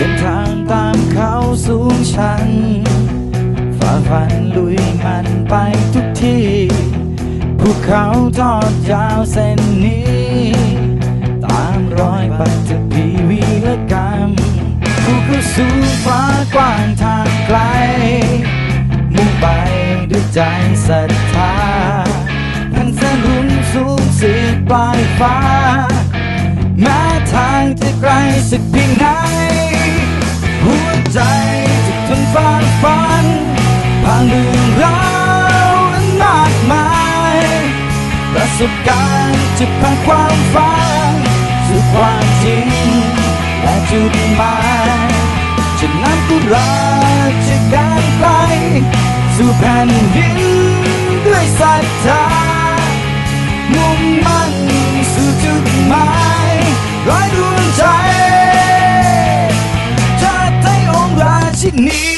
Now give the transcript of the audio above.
เดินทางตามเขาสูงชันฝ่าฟันลุยมันไปทุกที่ภูเขาทอดยาวเส้นนี้ ตามรอยปัตตภีวีละกรรมภูเขาสูงฟ้ากว้างทางไกล มุ่งไปด้วยใจศรัทธาทั้นสลุนสูงสีปลายฟ้าแม้ทางจะไกลสักเพียง ใจจะทนฝ่าฟันผ่านเรื่องราวอันมากมายประสบการณ์จะผ่านความฝันสู่ความจริงและจุดหมายจะนำพวกเราจะการไกลสู่แผ่นดินด้วยศรัทธามุ่งมั่นสู่จุดหมายร้อยดวง ใ